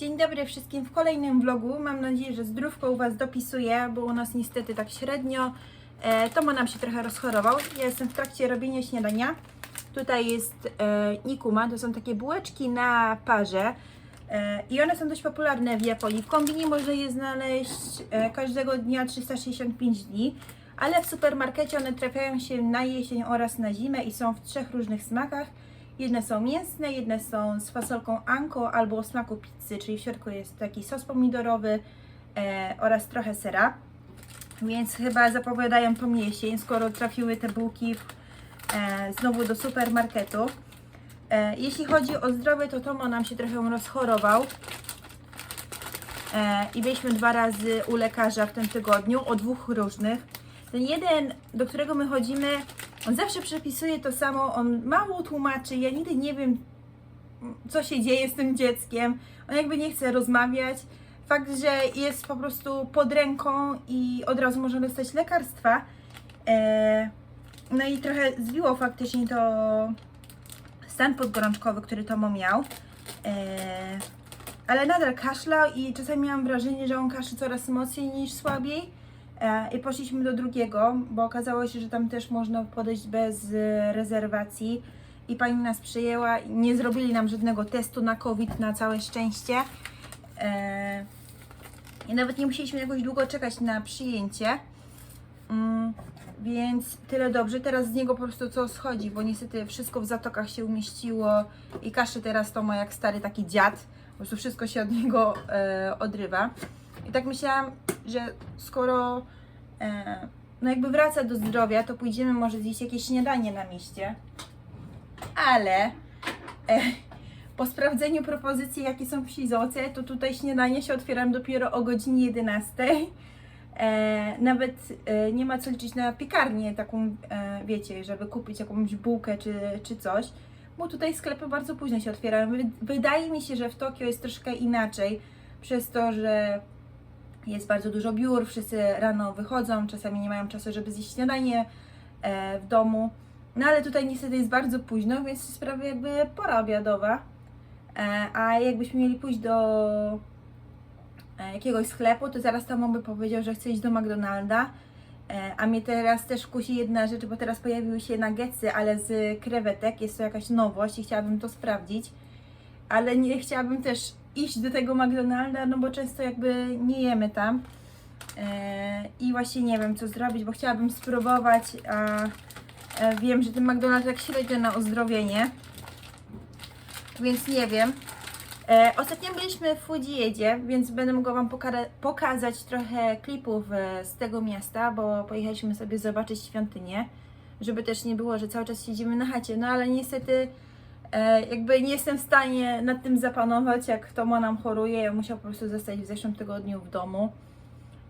Dzień dobry wszystkim w kolejnym vlogu. Mam nadzieję, że zdrówko u Was dopisuje, bo u nas niestety tak średnio. E, Tomo nam się trochę rozchorował. Ja jestem w trakcie robienia śniadania. Tutaj jest e, nikuma, to są takie bułeczki na parze. E, I one są dość popularne w Japonii. W kombinie można je znaleźć e, każdego dnia 365 dni, ale w supermarkecie one trafiają się na jesień oraz na zimę i są w trzech różnych smakach. Jedne są mięsne, jedne są z fasolką anko albo o smaku pizzy, czyli w środku jest taki sos pomidorowy e, oraz trochę sera. Więc chyba zapowiadają tą jesień, skoro trafiły te bułki e, znowu do supermarketu. E, jeśli chodzi o zdrowie, to Tomo nam się trochę rozchorował. E, I byliśmy dwa razy u lekarza w tym tygodniu, o dwóch różnych. Ten jeden, do którego my chodzimy, on zawsze przepisuje to samo, on mało tłumaczy, ja nigdy nie wiem, co się dzieje z tym dzieckiem. On jakby nie chce rozmawiać. Fakt, że jest po prostu pod ręką i od razu może dostać lekarstwa. E, no i trochę zbiło faktycznie to stan podgorączkowy, który Tomo miał. E, ale nadal kaszlał i czasami miałam wrażenie, że on kaszy coraz mocniej niż słabiej. E, I poszliśmy do drugiego, bo okazało się, że tam też można podejść bez e, rezerwacji. I pani nas przyjęła nie zrobili nam żadnego testu na COVID na całe szczęście. E, I nawet nie musieliśmy jakoś długo czekać na przyjęcie. Mm, więc tyle dobrze. Teraz z niego po prostu co schodzi, bo niestety wszystko w zatokach się umieściło i kaszy teraz to ma jak stary taki dziad. Po prostu wszystko się od niego odrywa. I tak myślałam, że skoro e, no jakby wraca do zdrowia, to pójdziemy może zjeść jakieś śniadanie na mieście. Ale e, po sprawdzeniu propozycji, jakie są w Shizoce, to tutaj śniadanie się otwieram dopiero o godzinie 11. E, nawet e, nie ma co liczyć na piekarnię taką, e, wiecie, żeby kupić jakąś bułkę czy, czy coś, bo tutaj sklepy bardzo późno się otwierają. Wy- Wydaje mi się, że w Tokio jest troszkę inaczej, przez to, że jest bardzo dużo biur, wszyscy rano wychodzą, czasami nie mają czasu, żeby zjeść śniadanie e, w domu. No ale tutaj niestety jest bardzo późno, więc jest prawie jakby pora obiadowa. E, a jakbyśmy mieli pójść do e, jakiegoś sklepu, to zaraz tam by powiedział, że chce iść do McDonalda. A mnie teraz też kusi jedna rzecz, bo teraz pojawiły się nuggetsy, ale z krewetek. Jest to jakaś nowość i chciałabym to sprawdzić. Ale nie chciałabym też iść do tego McDonalda, no bo często jakby nie jemy tam. E, I właśnie nie wiem co zrobić, bo chciałabym spróbować, a e, wiem, że ten McDonald's tak średnio na uzdrowienie. Więc nie wiem. E, ostatnio byliśmy w Fudziedzie, więc będę mogła Wam pokara- pokazać trochę klipów z tego miasta, bo pojechaliśmy sobie zobaczyć świątynię, żeby też nie było, że cały czas siedzimy na chacie. No ale niestety jakby nie jestem w stanie nad tym zapanować, jak Tomo nam choruje. Musiał po prostu zostać w zeszłym tygodniu w domu.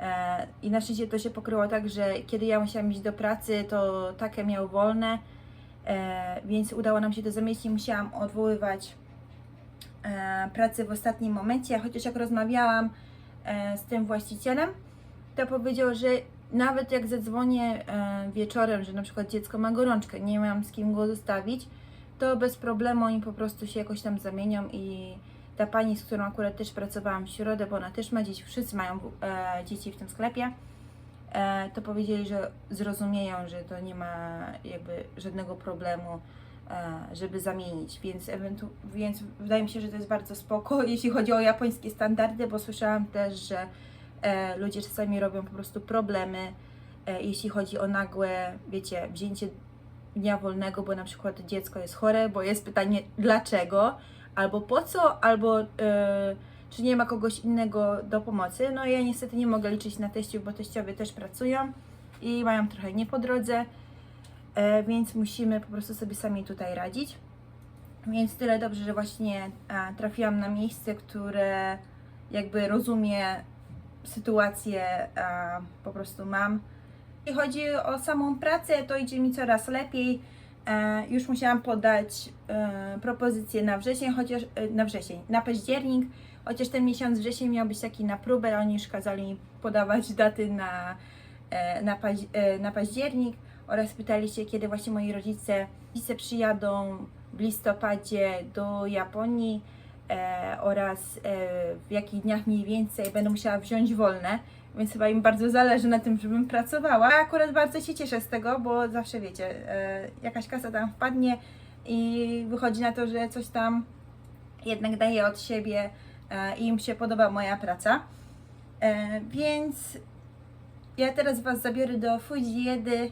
E, I na szczęście to się pokryło tak, że kiedy ja musiałam iść do pracy, to takie miał wolne, e, więc udało nam się to zamieścić. Musiałam odwoływać e, pracy w ostatnim momencie, chociaż jak rozmawiałam e, z tym właścicielem, to powiedział, że nawet jak zadzwonię e, wieczorem, że na przykład dziecko ma gorączkę, nie mam z kim go zostawić, to bez problemu oni po prostu się jakoś tam zamienią i ta pani, z którą akurat też pracowałam w środę, bo ona też ma dzieci, wszyscy mają e, dzieci w tym sklepie, e, to powiedzieli, że zrozumieją, że to nie ma jakby żadnego problemu, e, żeby zamienić, więc, ewentu- więc wydaje mi się, że to jest bardzo spoko, jeśli chodzi o japońskie standardy, bo słyszałam też, że e, ludzie czasami robią po prostu problemy, e, jeśli chodzi o nagłe, wiecie, wzięcie dnia wolnego, bo na przykład dziecko jest chore, bo jest pytanie dlaczego, albo po co, albo e, czy nie ma kogoś innego do pomocy. No ja niestety nie mogę liczyć na teściów, bo teściowie też pracują i mają trochę nie po drodze, e, więc musimy po prostu sobie sami tutaj radzić. Więc tyle dobrze, że właśnie a, trafiłam na miejsce, które jakby rozumie sytuację, po prostu mam. Jeśli chodzi o samą pracę, to idzie mi coraz lepiej. E, już musiałam podać e, propozycję na wrzesień, chociaż e, na wrzesień, na październik, chociaż ten miesiąc wrzesień miał być taki na próbę, oni już kazali mi podawać daty na, na, na październik oraz pytali się, kiedy właśnie moi rodzice, rodzice przyjadą w listopadzie do Japonii e, oraz e, w jakich dniach mniej więcej będę musiała wziąć wolne, więc chyba im bardzo zależy na tym, żebym pracowała. Ja akurat bardzo się cieszę z tego, bo zawsze wiecie, e, jakaś kasa tam wpadnie i wychodzi na to, że coś tam jednak daję od siebie e, i im się podoba moja praca. E, więc ja teraz Was zabiorę do Fujiedy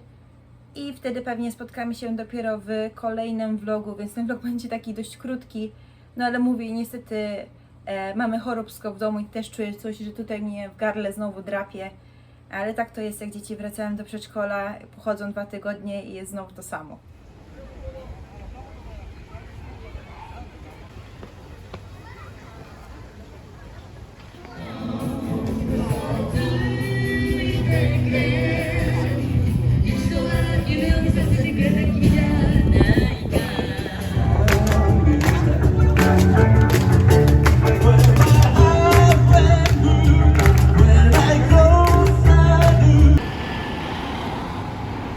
i wtedy pewnie spotkamy się dopiero w kolejnym vlogu, więc ten vlog będzie taki dość krótki. No ale mówię, niestety e, mamy choróbsko w domu i też czuję coś, że tutaj mnie w gardle znowu drapie. Ale tak to jest, jak dzieci wracają do przedszkola, pochodzą dwa tygodnie i jest znowu to samo.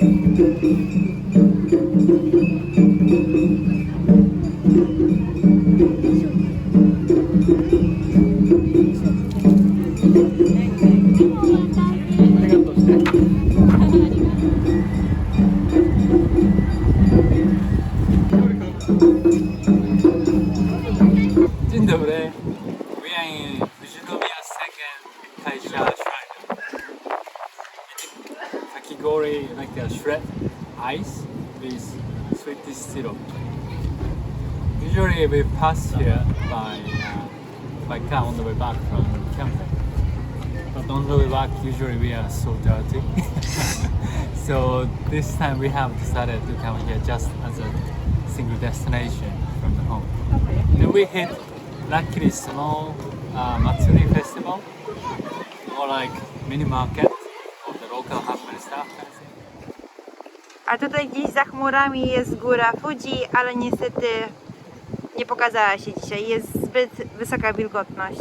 Dzień Like shred ice with sweet syrup. Usually we pass here by uh, by car on the way back from camping. But on the way back, usually we are so dirty. so this time we have decided to come here just as a single destination from the home. Then we hit luckily small uh, Matsuri festival or like mini market of the local happening stuff. A tutaj gdzieś za chmurami jest góra Fuji, ale niestety nie pokazała się dzisiaj. Jest zbyt wysoka wilgotność.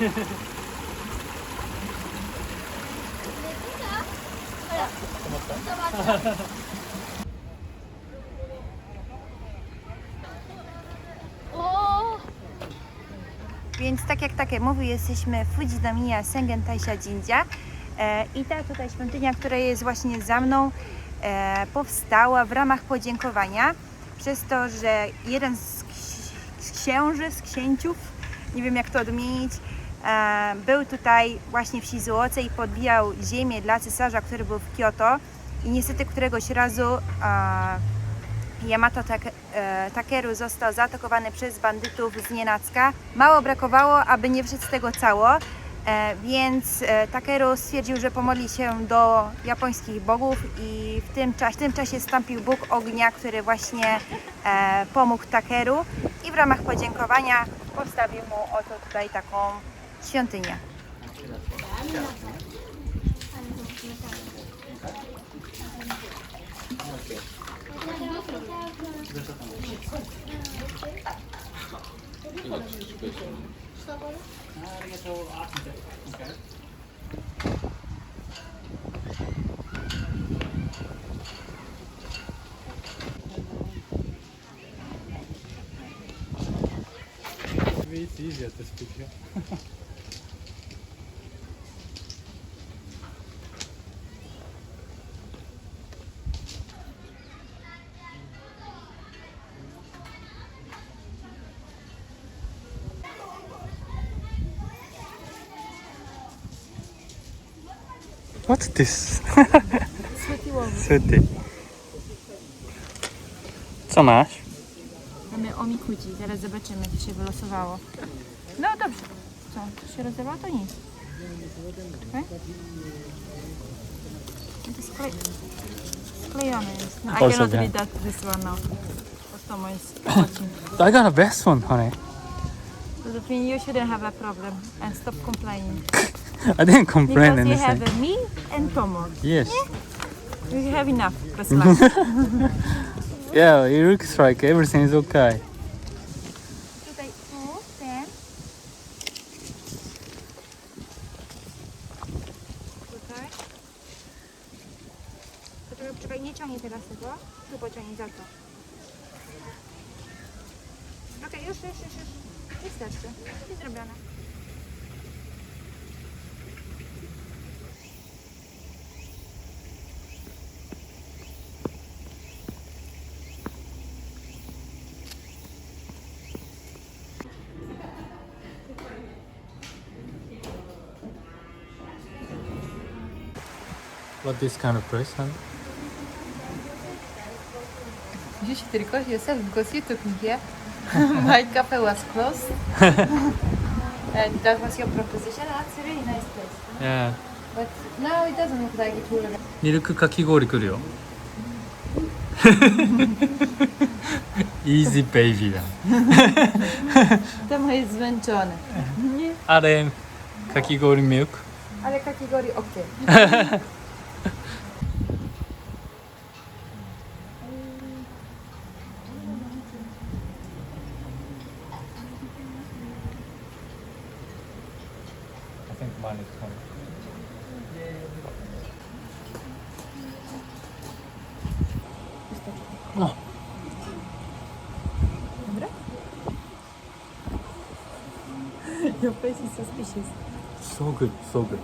tak jak takie mówi, jesteśmy w Fujinomiya Sengen Taisha Jinja. E, I ta tutaj świątynia, która jest właśnie za mną, e, powstała w ramach podziękowania przez to, że jeden z, ksi- z księży, z księciów, nie wiem jak to odmienić, e, był tutaj właśnie w Shizuoce i podbijał ziemię dla cesarza, który był w Kyoto. I niestety któregoś razu Yamato tak, e, Takeru został zaatakowany przez bandytów z nienacka. Mało brakowało, aby nie wszedł z tego cało, e, więc e, Takeru stwierdził, że pomodli się do japońskich bogów i w tym, czasie, w tym czasie stąpił Bóg ognia, który właśnie pomógł Takeru i w ramach podziękowania postawił mu oto tutaj taką świątynię. stuff later? Uh, I gotta get the old oxygen. Okay. It's easier to speak here. What's this? Sweetie Wow. Sweetie. Co masz? Mamy omikuci, zaraz zobaczymy, co się wylosowało. No dobrze. Co? Co się rozdawało, to nic. Okay? To sklej... sklejone jest. No, I cannot read that, this one now. Customer is watching. I got a best one, honey. That means you shouldn't have a problem and stop complaining. I didn't complain Because you anything. have me and Tomo. Yes. You have enough. Yeah, it looks like everything is okay. Tutaj tu, ten. Tutaj. Poczekaj, poczekaj, nie ciągnij teraz tego. Tu pociągnij za to. Okej, już, już, już, już. Wystarczy. Jest zrobione. What this kind of place, honey? You should record yourself because you took me here. My cafe was closed. and that was your proposition. That's a really nice place. Yeah. But now it doesn't look like it will. ミルクかき氷来るよ。Easy baby だ。 Temo jest zmęczony. Aれ、かき氷ミルク Ale kategorii ok. Your face is suspicious. So good, so good.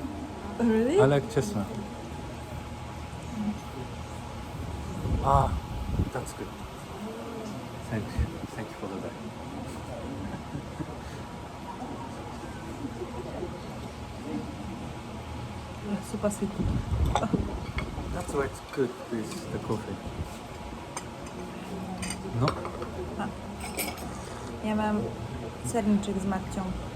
Really? I like chestnut. Ah, that's good. Thank you. Thank you for the bag. Super sweet. That's why it's good with the coffee. No? Ja mam serniczek z matcią.